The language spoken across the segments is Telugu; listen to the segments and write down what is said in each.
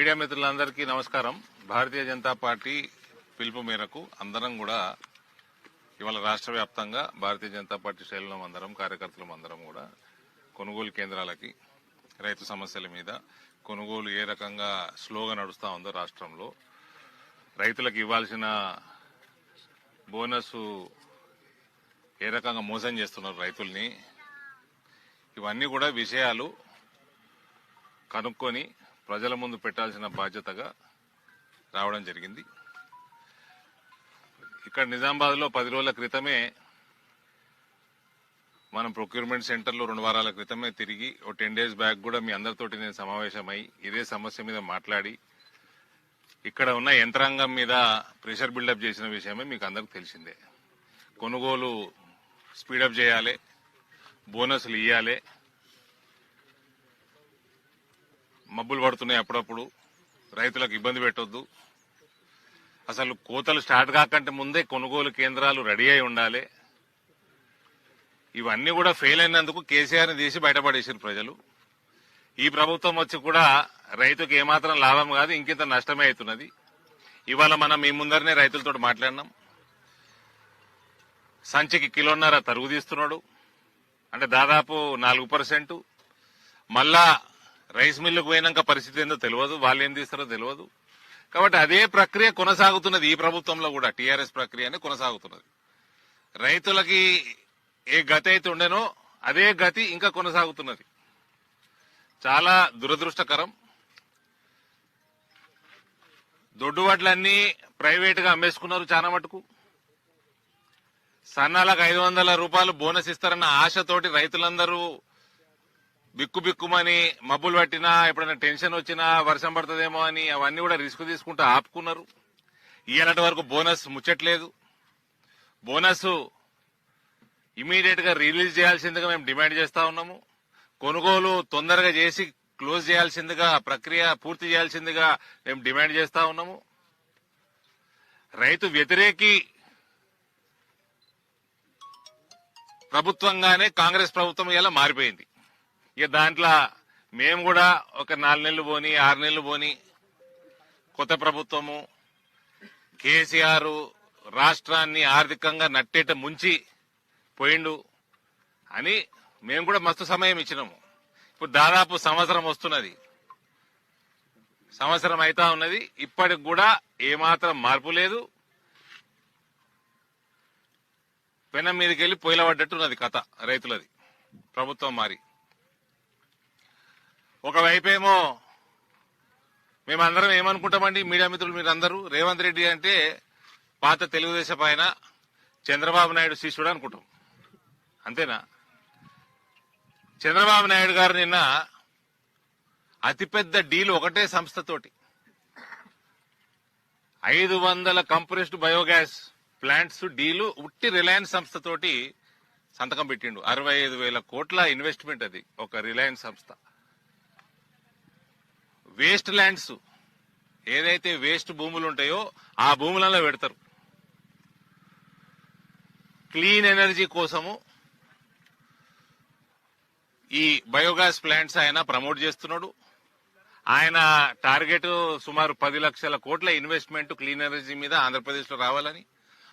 మీడియా మిత్రులందరికీ నమస్కారం. భారతీయ జనతా పార్టీ పిలుపు మేరకు అందరం కూడా ఇవాళ రాష్ట్ర వ్యాప్తంగా భారతీయ జనతా పార్టీ శ్రేణులం అందరం కార్యకర్తలం అందరం కూడా కొనుగోలు కేంద్రాలకి రైతు సమస్యల మీద కొనుగోలు ఏ రకంగా స్లోగా నడుస్తూ ఉందో రాష్ట్రంలో రైతులకు ఇవ్వాల్సిన బోనస్ ఏ రకంగా మోసం చేస్తున్నారు రైతుల్ని ఇవన్నీ కూడా విషయాలు కనుక్కొని ప్రజల ముందు పెట్టాల్సిన బాధ్యతగా రావడం జరిగింది. ఇక్కడ నిజామాబాద్లో పది రోజుల క్రితమే మనం ప్రొక్యూర్మెంట్ సెంటర్లో రెండు వారాల క్రితమే తిరిగి ఓ టెన్ డేస్ బ్యాక్ కూడా మీ అందరితోటి నేను సమావేశమై ఇదే సమస్య మీద మాట్లాడి ఇక్కడ ఉన్న యంత్రాంగం మీద ప్రెషర్ బిల్డప్ చేసిన విషయమే మీకు అందరికి తెలిసిందే. కొనుగోలు స్పీడప్ చేయాలి బోనస్లు ఇవ్వాలి మబ్బులు పడుతున్నాయి అప్పుడప్పుడు. రైతులకు ఇబ్బంది పెట్టొద్దు. అసలు కోతలు స్టార్ట్ కాకంటే ముందే కొనుగోలు కేంద్రాలు రెడీ అయి ఉండాలి. ఇవన్నీ కూడా ఫెయిల్ అయినందుకు కేసీఆర్ని తీసి బయటపడేసారు ప్రజలు. ఈ ప్రభుత్వం వచ్చి కూడా రైతుకు ఏమాత్రం లాభం కాదు ఇంకింత నష్టమే అవుతున్నది. ఇవాళ మనం మీ ముందరనే రైతులతో మాట్లాడినాం. సంచికి కిలోన్నర తరుగు తీస్తున్నాడు. అంటే దాదాపు నాలుగు పర్సెంట్. మళ్ళా రైస్ మిల్లుకు పోయినాక పరిస్థితి ఏందో తెలియదు వాళ్ళు ఏం తీస్తారో తెలియదు. కాబట్టి అదే ప్రక్రియ కొనసాగుతున్నది ఈ ప్రభుత్వంలో కూడా టీఆర్ఎస్ ప్రక్రియనే కొనసాగుతున్నది. రైతులకి ఏ గతి అయితే ఉండేనో అదే గతి ఇంకా కొనసాగుతున్నది. చాలా దురదృష్టకరం. దొడ్డు వడ్లన్నీ ప్రైవేట్ అమ్మేసుకున్నారు చాలా మటుకు. సన్నాలకు ఐదు వందల రూపాయలు బోనస్ ఇస్తారన్న ఆశతోటి రైతులందరూ బిక్కుబిక్కుమని మబ్బులు పట్టినా ఎప్పుడైనా టెన్షన్ వచ్చినా వర్షం పడుతుందేమో అని అవన్నీ కూడా రిస్క్ తీసుకుంటూ ఆపుకున్నారు. ఇయ్యాలటి వరకు బోనస్ ముచ్చట్లేదు. బోనస్ ఇమీడియట్గా రిలీజ్ చేయాల్సిందిగా మేము డిమాండ్ చేస్తా ఉన్నాము. కొనుగోలు తొందరగా చేసి క్లోజ్ చేయాల్సిందిగా ప్రక్రియ పూర్తి చేయాల్సిందిగా మేము డిమాండ్ చేస్తా ఉన్నాము. రైతు వ్యతిరేకి ప్రభుత్వంగానే కాంగ్రెస్ ప్రభుత్వం ఇలా మారిపోయింది. ఇక దాంట్లో మేము కూడా ఒక నాలుగు నెలలు పోని ఆరు నెలలు పోని కొత్త ప్రభుత్వము కేసీఆర్ రాష్ట్రాన్ని ఆర్థికంగా నట్టేట ముంచి పోయిండు అని మేము కూడా మస్తు సమయం ఇచ్చినాము. ఇప్పుడు దాదాపు సంవత్సరం వస్తున్నది. సంవత్సరం అయితా ఉన్నది. ఇప్పటికి కూడా ఏమాత్రం మార్పు లేదు. పెనం మీదకి వెళ్ళి పొయ్యిల పడ్డట్టున్నది కథ రైతులది. ప్రభుత్వం మారి. ఒకవైపేమో మేమందరం ఏమనుకుంటామండి? మీడియా మిత్రులు మీరందరూ. రేవంత్ రెడ్డి అంటే పాత తెలుగుదేశం పైన చంద్రబాబు నాయుడు శిష్యుడు అనుకుంటాం. అంతేనా? చంద్రబాబు నాయుడు గారు నిన్న అతిపెద్ద డీల్ ఒకటే సంస్థతోటి. ఐదు వందల కంప్రెస్డ్ బయోగ్యాస్ ప్లాంట్స్ డీలు ఉట్టి రిలయన్స్ సంస్థతోటి సంతకం పెట్టిండు. అరవై ఐదు వేల కోట్ల ఇన్వెస్ట్మెంట్ అది ఒక రిలయన్స్ సంస్థ. Waste lands. ఏదైతే వేస్ట్ భూములు ఉంటాయో ఆ భూములలో పెడతారు. క్లీన్ ఎనర్జీ కోసము ఈ బయోగ్యాస్ ప్లాంట్స్ ఆయన ప్రమోట్ చేస్తున్నాడు. ఆయన టార్గెట్ సుమారు పది లక్షల కోట్ల ఇన్వెస్ట్మెంట్ క్లీన్ ఎనర్జీ మీద ఆంధ్రప్రదేశ్లో రావాలని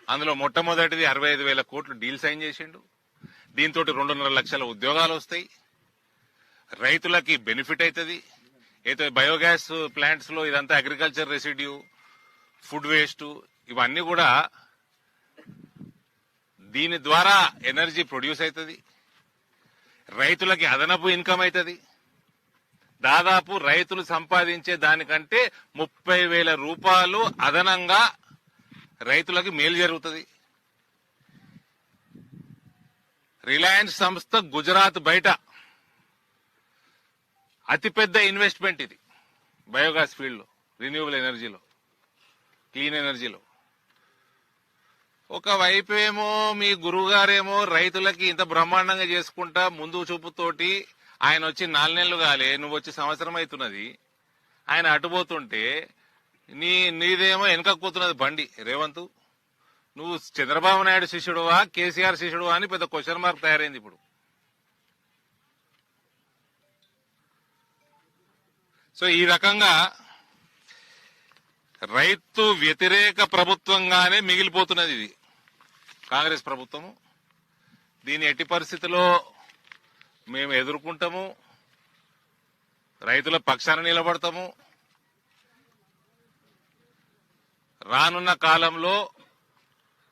అందులో మొట్టమొదటిది అరవై ఐదు వేల కోట్లు డీల్ సైన్ చేసిండు. దీంతో రెండున్నర లక్షల ఉద్యోగాలు వస్తాయి. రైతులకి బెనిఫిట్ అవుతుంది అయితే బయోగ్యాస్ ప్లాంట్స్లో ఇదంతా అగ్రికల్చర్ రెసిడ్యూ ఫుడ్ వేస్ట్ ఇవన్నీ కూడా దీని ద్వారా ఎనర్జీ ప్రొడ్యూస్ అవుతుంది. రైతులకి అదనపు ఇన్కమ్ అవుతుంది. దాదాపు రైతులు సంపాదించే దానికంటే ముప్పై వేల రూపాయలు అదనంగా రైతులకి మేలు జరుగుతుంది. రిలయన్స్ సంస్థ గుజరాత్ బయట అతిపెద్ద ఇన్వెస్ట్మెంట్ ఇది. బయోగ్యాస్ ఫీల్డ్ రిన్యూవల్ రిన్యూవబుల్ ఎనర్జీలో క్లీన్ ఎనర్జీలో. ఒకవైపు ఏమో మీ గురువుగారేమో రైతులకి ఇంత బ్రహ్మాండంగా చేసుకుంటా ముందు చూపుతోటి ఆయన వచ్చి నాలుగు నెలలు కాలే నువ్వు వచ్చి సంవత్సరం అవుతున్నది. ఆయన అటుపోతుంటే నీ నీదేమో వెనకపోతున్నది బండి. రేవంత్ నువ్వు చంద్రబాబు నాయుడు శిష్యుడువా కేసీఆర్ శిష్యుడువా అని పెద్ద క్వశ్చన్ మార్క్ తయారైంది ఇప్పుడు. సో ఈ రకంగా రైతు వ్యతిరేక ప్రభుత్వంగానే మిగిలిపోతున్నది ఇది. కాంగ్రెస్ ప్రభుత్వము. దీని ఎట్టి పరిస్థితిలో మేము ఎదుర్కొంటాము. రైతుల పక్షాన నిలబడతాము. రానున్న కాలంలో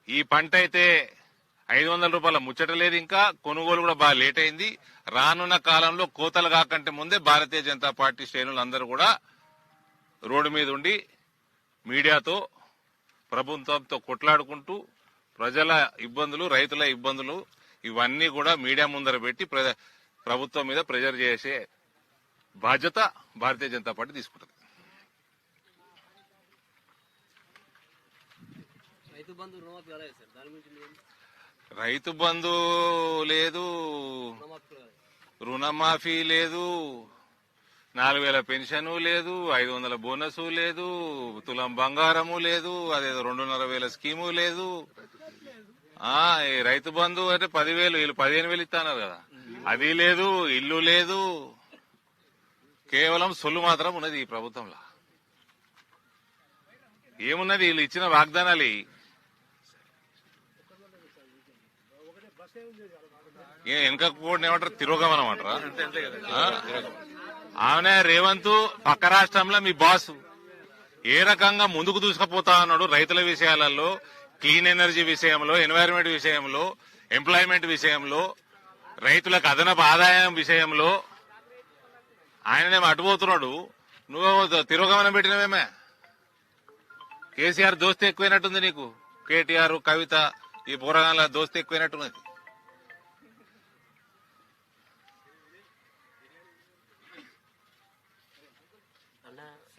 ఈ పంట అయితే ఐదు వందల రూపాయల ముచ్చట లేదు ఇంకా. కొనుగోలు కూడా బాగా లేట్ అయింది. రానున్న కాలంలో కోతలు కాకంటే ముందే భారతీయ జనతా పార్టీ శ్రేణులు అందరూ కూడా రోడ్డు మీద ఉండి మీడియాతో ప్రభుత్వంతో కొట్లాడుకుంటూ ప్రజల ఇబ్బందులు రైతుల ఇబ్బందులు ఇవన్నీ కూడా మీడియా ముందర పెట్టి ప్ర- ప్రభుత్వం మీద ప్రెజర్ చేసే బాధ్యత భారతీయ జనతా పార్టీ తీసుకుంటుంది. రైతు బంధు లేదు. రుణమాఫీ లేదు నాలుగు వేల పెన్షన్ లేదు ఐదు వందల బోనస్ లేదు తులం బంగారము లేదు అదేదో రెండున్నర వేల స్కీము లేదు. ఆ రైతు బంధు అంటే పదివేలు వీళ్ళు పదిహేను వేలు ఇస్తున్నారు కదా. అది లేదు ఇల్లు లేదు. కేవలం సొల్లు మాత్రం ఉన్నది ఈ ప్రభుత్వంలో. ఏమున్నది? వీళ్ళు ఇచ్చిన వాగ్దానాలు ఇవి. ఏ వెనక కూడా ఏమంటారు? తిరోగమనం అంటారా ఆ? ఆమెనే రేవంత్ పక్క రాష్ట్రంలో మీ బాస్. ఏ రకంగా ముందుకు దూసుకుపోతా ఉన్నాడు రైతుల విషయాలలో క్లీన్ ఎనర్జీ విషయంలో ఎన్వైరన్మెంట్ విషయంలో ఎంప్లాయ్మెంట్ విషయంలో రైతులకు అదనపు ఆదాయం విషయంలో. ఆయననేమో అటుపోతున్నాడు నువ్వు తిరోగమనం పెట్టినవేమే. కేసీఆర్ దోస్తే ఎక్కువైనట్టుంది నీకు. కేటీఆర్ కవిత ఈ పోరాగాల దోస్తే ఎక్కువైనట్టున్నది.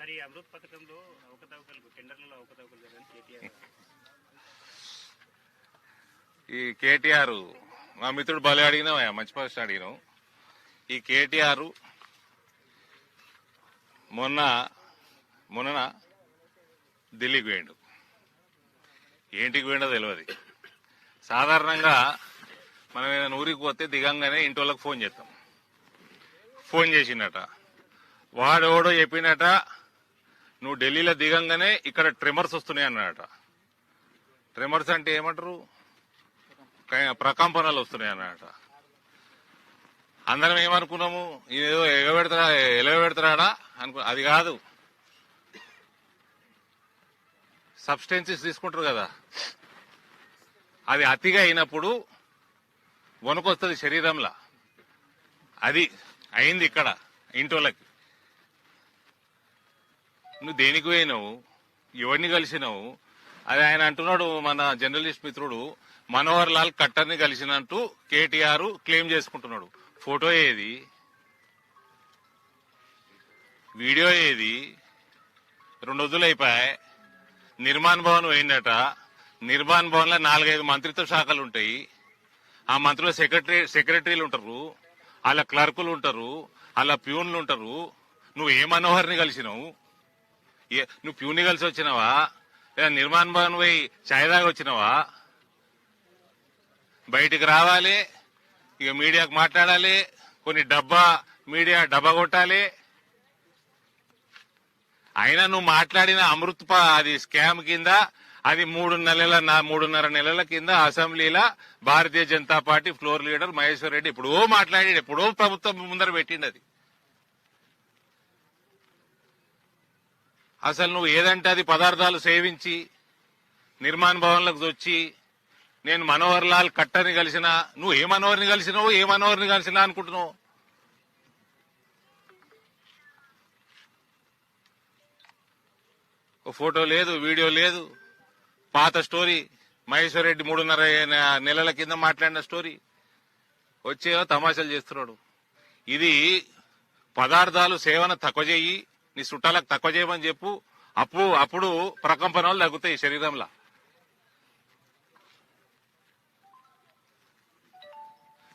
మరి ఈ అమృత్ పథకంలో అవకతవకలు టెండర్లలో అవకతవకలు జరగని కేటీఆర్ ఈ కేటీఆర్ మా మిత్రుడు బలి అడిగినాం మంచి ప్రశ్న అడిగినాం ఈ కేటీఆర్ మొన్న మొన్న ఢిల్లీకి పోయిండు. ఏంటికి పోయిండో తెలియదు సాధారణంగా మనం ఏదైనా ఊరికి పోతే దిగంగానే ఇంటి వాళ్ళకి ఫోన్ చేస్తాం. ఫోన్ చేసిండట. వాడెవడో చెప్పినట నువ్వు ఢిల్లీలో దిగంగానే ఇక్కడ ట్రిమర్స్ వస్తున్నాయి అన్నట ట్రిమర్స్ అంటే ఏమంటారు? ప్రకంపనలు వస్తున్నాయి అన్నమాట అందరం ఏమనుకున్నాము? ఏదో ఎగబెడతాడా ఎలగబెడతాడా అనుకు అది కాదు. సబ్స్టెన్సెస్ తీసుకుంటారు కదా. అది అతిగా అయినప్పుడు వణుకొస్తుంది శరీరంలో. అది అయింది ఇక్కడ ఇంటోళ్ళకి. నువ్వు దేనికి పోయినావు? ఎవరిని కలిసినావు? అది ఆయన అంటున్నాడు మన జర్నలిస్ట్ మిత్రుడు మనోహర్ లాల్ కట్టర్ని కలిసినట్టు కేటీఆర్ క్లెయిమ్ చేసుకుంటున్నాడు. ఫోటో ఏది? వీడియో ఏది? రెండు రోజులు అయిపోయాయి. నిర్మాణ్ భవన్ పోయిందట. నిర్మాణ్ భవన్లో నాలుగైదు మంత్రిత్వ శాఖలు ఉంటాయి. ఆ మంత్రుల సెక్రటరీ సెక్రటరీలు ఉంటారు. వాళ్ళ క్లర్కులు ఉంటారు. వాళ్ళ ప్యూన్లు ఉంటారు. నువ్వు ఏ మనోహర్ని కలిసినావు? ఏ నువ్వు ప్యూని కలిసి వచ్చినావా? లేదా నిర్మాణ్ భవన్ పోయి ఛాయ్ వచ్చినావా? బయటికి రావాలి ఇక మీడియాకు మాట్లాడాలి కొన్ని డబ్బా మీడియా డబ్బా కొట్టాలి. అయినా నువ్వు మాట్లాడిన అమృత్ అది స్కామ్ కింద అది మూడు నెలల మూడున్నర నెలల కింద అసెంబ్లీలో Bharatiya Janata party floor leader Maheshwar Reddy ఎప్పుడో మాట్లాడాడు ఎప్పుడో ప్రభుత్వం ముందర పెట్టిండు అసలు నువ్వు ఏదంటే అది పదార్థాలు సేవించి నిర్మాణ భవన్లకు వచ్చి నేను మనోహర్ లాల్ కట్టని కలిసిన నువ్వు ఏ మనోహర్ని కలిసినావు ఏ మనోహర్ని కలిసినా అనుకుంటున్నావు. ఫోటో లేదు వీడియో లేదు. పాత స్టోరీ మహేశ్వర్ రెడ్డి మూడున్నర నెలల కింద మాట్లాడిన స్టోరీ. వచ్చేవో తమాషాలు చేస్తున్నాడు. ఇది పదార్థాలు సేవన తక్కువ చేయి నీ చుట్టాలకు తక్కువ చేయమని చెప్పు. అప్పుడు అప్పుడు ప్రకంపనలు తగ్గుతాయి శరీరంలో.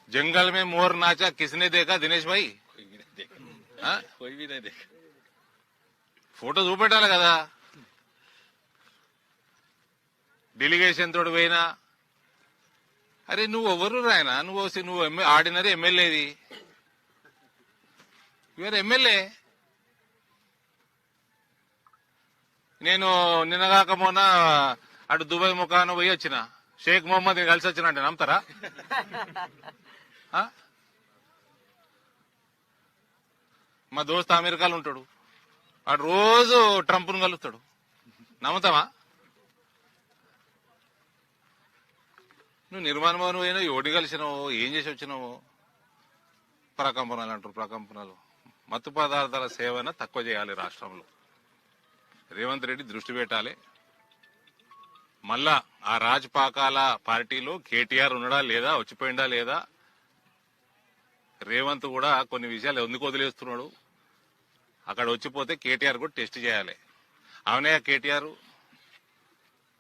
జంగల్ మే మోర్ నాచా కిసినే దేకా దినేష్ భాయ్? ఫోటో చూపెట్టాలి కదా. డెలిగేషన్ తోడు పోయినా. అరే నువ్వు ఎవరు రాయన? నువ్వు నువ్వు ఆర్డినరీ ఎమ్మెల్యేది. Your MLA? నేను నిన్నగాక మొన్న అటు దుబాయ్ ముఖాన పోయి వచ్చిన. షేక్ మొహమ్మద్ కలిసి వచ్చిన అంటే నమ్ముతారా? మా దోస్త్ అమెరికాలో ఉంటాడు. వాడు రోజు ట్రంప్ను కలుస్తాడు. నమ్ముతావా? నువ్వు నిర్మాణం భవన్ పోయినా ఎవడి కలిసినావో ఏం చేసి వచ్చినావో? ప్రకంపనలు అంటారు ప్రకంపనలు. మత్తు పదార్థాల సేవన తక్కువ చేయాలి రాష్ట్రంలో. రేవంత్ రెడ్డి దృష్టి పెట్టాలి. మళ్ళా ఆ రాజపాకాల పార్టీలో కేటీఆర్ ఉన్నాడా లేదా వచ్చిపోయిందా లేదా? రేవంత్ కూడా కొన్ని విషయాలు ఎందుకు వదిలేస్తున్నాడు? అక్కడ వచ్చిపోతే కేటీఆర్ కూడా టెస్ట్ చేయాలి. అవునయ్య కేటీఆర్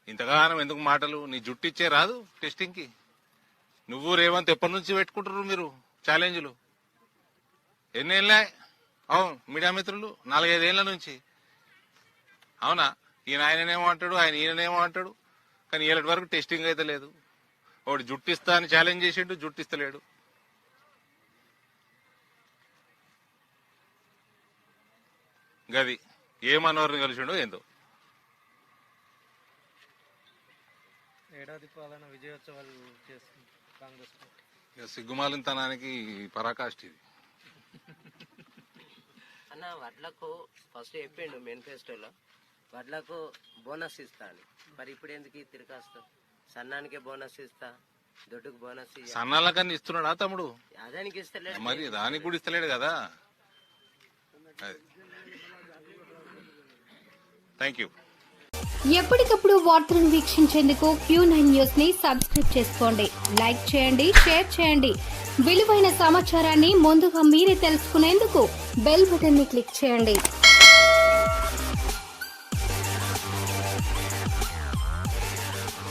ఇంతగానం ఎందుకు మాటలు? నీ జుట్టు ఇచ్చే రాదు టెస్టింగ్కి. నువ్వు రేవంత్ ఎప్పటి నుంచి పెట్టుకుంటారు మీరు ఛాలెంజ్లు? ఎన్నేళ్ళ? అవును మీడియా మిత్రులు నాలుగైదేళ్ళ నుంచి. అవునా? ఈయన ఆయననేమో అంటాడు ఆయన ఈయననేమో అంటాడు. కానీ ఏళ్ళటి వరకు టెస్టింగ్ అయితే లేదు. ఒకటి జుట్టు ఇస్తా అని ఛాలెంజ్ చేసిండు జుట్టు ఇస్తలేడు గది ఏ మనోహర్ని కలిసిండో ఏందో. ఏడాది పాలన విజయోత్సవాలు చేస్తుంది కాంగ్రెస్ సిగ్గుమాలినతనానికి పరాకాష్ట ఇది. అన్న వడ్లకు ఫస్ట్ చెప్పిండు మేనిఫెస్టోలో. వడ్లకు బోనస్ ఇస్తా అని. మరి ఇప్పుడు ఎందుకు ఈ తిరకాస్తా సన్నానికే బోనస్ ఇస్తా దొడ్డుకు బోనస్ ఇయ్య. సన్నాలకన్నా ఇస్తున్నాడా తమ్ముడు? అదానికి ఇస్తలే మరి దానికి కూడా ఇస్తలేడు కదా. థ్యాంక్ యూ ఎప్పటికప్పుడు వార్తలను వీక్షించేందుకు క్యూ నైన్ న్యూస్ని సబ్స్క్రైబ్ చేసుకోండి. లైక్ చేయండి షేర్ చేయండి. విలువైన సమాచారాన్ని ముందుగా మీరే తెలుసుకునేందుకు బెల్ బటన్ని క్లిక్ చేయండి.